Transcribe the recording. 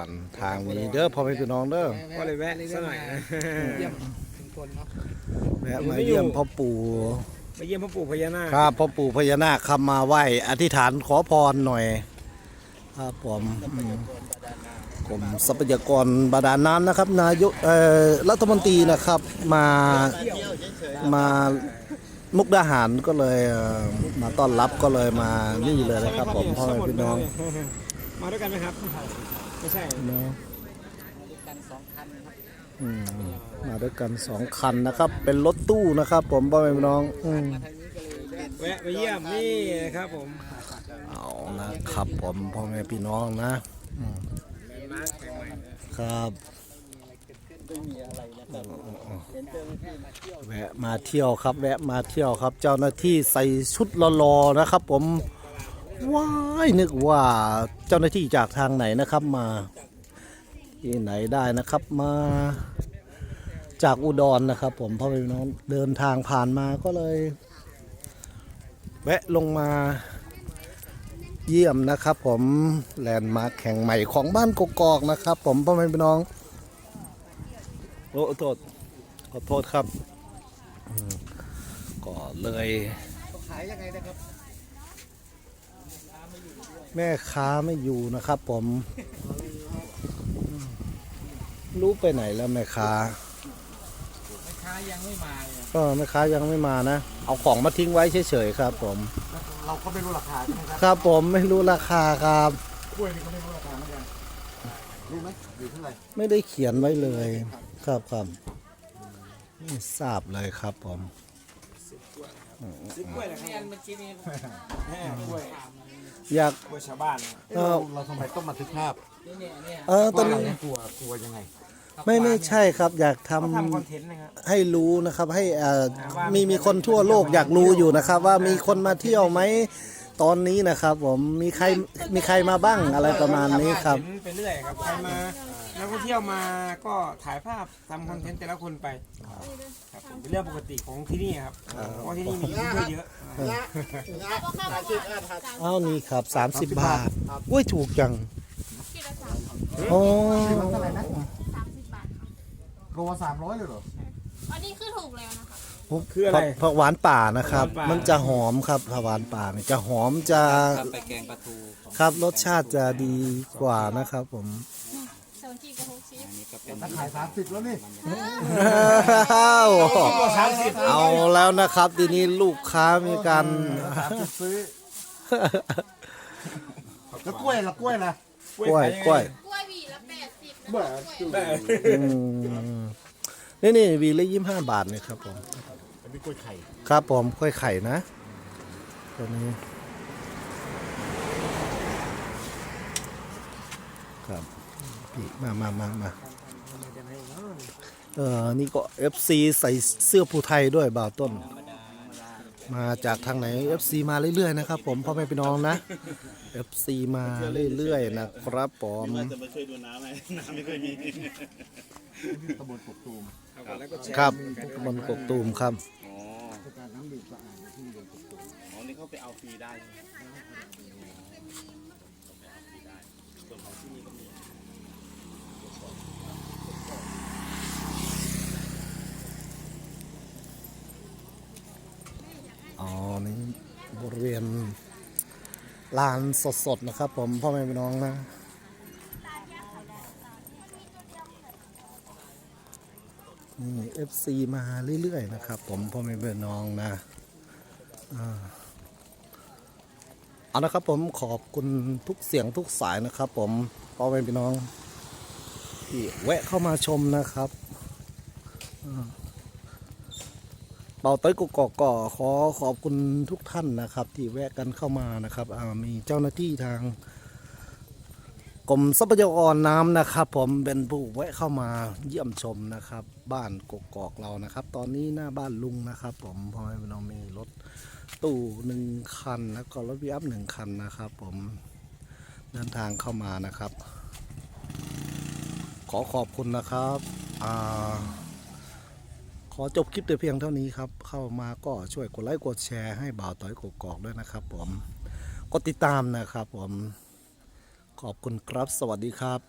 ผ่านทางนี้เด้อพ่อแม่พี่น้องเด้อก็เลยแวะสักหน่อยนะเยี่ยมชุมชนเนาะแวะมาเยี่ยมพ่อปู่ไปเยี่ยมพ่อปู่พญานาคครับพ่อปู่พญานาคคำมาไหว้อธิษฐานขอพรหน่อยครับผมอืมกรมทรัพยากรบาดาลน้ำนะครับ นายกเอ่อรัฐมนตรีนะครับมามามุกดาหารก็เลยเอ่อมาต้อนรับก็เลยมานี่เลยนะครับผมพ่อแม่พี่น้อง มาด้วยกันไหมครับ ไม่ใช่เนาะกันสองคันครับอืมมาด้วยกันสองคันนะครับ เป็นรถตู้นะครับ ผมพ่อแม่พี่น้องอืมทางนี้ก็เลยเวียนแวะมาเยี่ยมนี่นะครับผมเอานะครับผมพ่อแม่พี่น้องนะอืมมาร์คใหม่ครับไม่มีอะไรนะครับเป็นเจ้าหน้าที่มาเที่ยวแวะมาเที่ยวครับ แวะมาเที่ยวครับ เจ้าหน้าที่ใส่ชุดรอๆนะครับ ผม ว้ายนึกว่าเจ้าหน้าที่จากทางไหนนะครับมาที่ไหนได้นะครับมาจากอุดรนะครับ ผมพ่อแม่พี่น้องเดินทางผ่านมาก็เลยแวะลงมาเยี่ยมนะครับ ผมแลนด์มาร์คแข่งใหม่ของบ้านกกอกนะครับ ผมพ่อแม่พี่น้องโอ้โทษขอโทษครับก็เลยขายยังไงนะครับ แม่ค้าไม่อยู่นะครับผมอืมรู้ไปไหนแล้วแม่ค้าแม่ค้ายังไม่มาเลยก็แม่ค้ายังไม่มานะ เอาของมาทิ้งไว้เฉยๆครับ ผม เราก็ไม่รู้ราคาใช่ไหมครับครับผมไม่รู้ราคาครับกล้วยนี่ก็ไม่รู้ราคาเหมือนกันรู้ไหมอยู่เท่าไหร่ไม่ได้เขียนไว้เลย ครับครับไม่ทราบเลยครับผม ซื้อกล้วยเหรอครับเมื่อกี้นี้แม่กล้วยอยาก กล้วยชาวบ้านนะเออเราทำไมต้องบันทึกภาพเออตอนนี้กลัวกลัวยังไง ไม่ไม่ใช่ครับ อยากทำเขาทำคอนเทนต์นะครับ ให้รู้นะครับ ให้เอ่อว่ามี มีมีคนทั่วโลกอยากรู้อยู่นะครับ ว่ามีคนมาเที่ยวไหมตอนนี้นะครับ ผมมีใครมีใครมาบ้างอะไรประมาณนี้ครับ เห็นไปเรื่อยครับใครมา นักท่องเที่ยวมาก็ถ่ายภาพทำคอนเทนต์แต่ละคนไปครับผมเป็นเรื่องปกติของที่นี่ครับเพราะว่าที่นี่มียูทูบเบอร์เยอะอ้าวนี่ครับ 30 บาทอุ้ยถูกจังโอ้เท่าไหร่นะสามสิบบาทค่ะโลสามร้อยเลยเหรออันนี้คือถูกแล้วนะคะคืออะไรผักผักหวานป่านะครับผักหวานป่ามัมันจะหอมครับผักหวานป่าเนี่ยจะหอมจะไปแกงปลาทูครับรสชาติจะดีกว่านะครับผม เซอร์กี้กับหก ชิปนี่ก็เป็นขายสามสิบแล้วนี่อ้าวสามสิบเอาแล้วนะครับ ทีนี้ลูกค้ามีการสามสิบซื้อแล้วกล้วยละกล้วยละกล้วยกล้วยกล้วยหวีละแปดสิบนะคะกล้วยอืมนี่นี่วีละยี่ห้าบาทเนี่ยครับผมอันนี้กล้วยไข่ครับผมกล้วยไข่นะตัวนี้ครับพี่มามามามา เออนี่ก็ FC ใส่เสื้อผู้ไทยด้วยบ่าวต้น มาจากทางไหน FC มาเรื่อยๆนะครับผมพ่อแม่พี่น้องนะ FC มาเรื่อยๆนะครับผมจะมาช่วยดูน้ำไหมน้ำไม่เคยมีตำบลกกตูมแล้วก็แชร์ครับบนกกตูมครับอ๋อการน้ำดื่มสะอาดที่ตำบลกกตูมอ๋อนี่เขาไปเอาฟรีได้ใช่ไหมอ๋อ นี่บริเวณ ลานสดๆนะครับ ผมพ่อแม่พี่น้องนะนี่ FC มาเรื่อยๆนะครับ ผมพ่อแม่พี่น้องนะเอานะครับผมขอบคุณทุกเสียงทุกสายนะครับ ผมพ่อแม่พี่น้องที่แวะเข้ามาชมนะครับ เป่าเต้ยกกอกก็ขอขอบคุณทุกท่านนะครับ ที่แวะกันเข้ามานะครับมีเจ้าหน้าที่ทางกรมทรัพยากรน้ำนะครับ ผมเป็นผู้แวะเข้ามาเยี่ยมชมนะครับ บ้านกกอกเรานะครับ ตอนนี้หน้าบ้านลุงนะครับ ผมพอแม่พี่น้องมีรถตู้หนึ่งคันแล้วก็รถวิอัพหนึ่งคันนะครับ ผมเดินทางเข้ามานะครับ ขอขอบคุณนะครับอ่า ขอจบคลิปแต่เพียงเท่านี้ครับ เข้ามาก็ช่วยกดไลค์กดแชร์ให้บ่าวต่อยกกอกด้วยนะครับ ผมกดติดตามนะครับ ผม ขอบคุณครับ สวัสดีครับ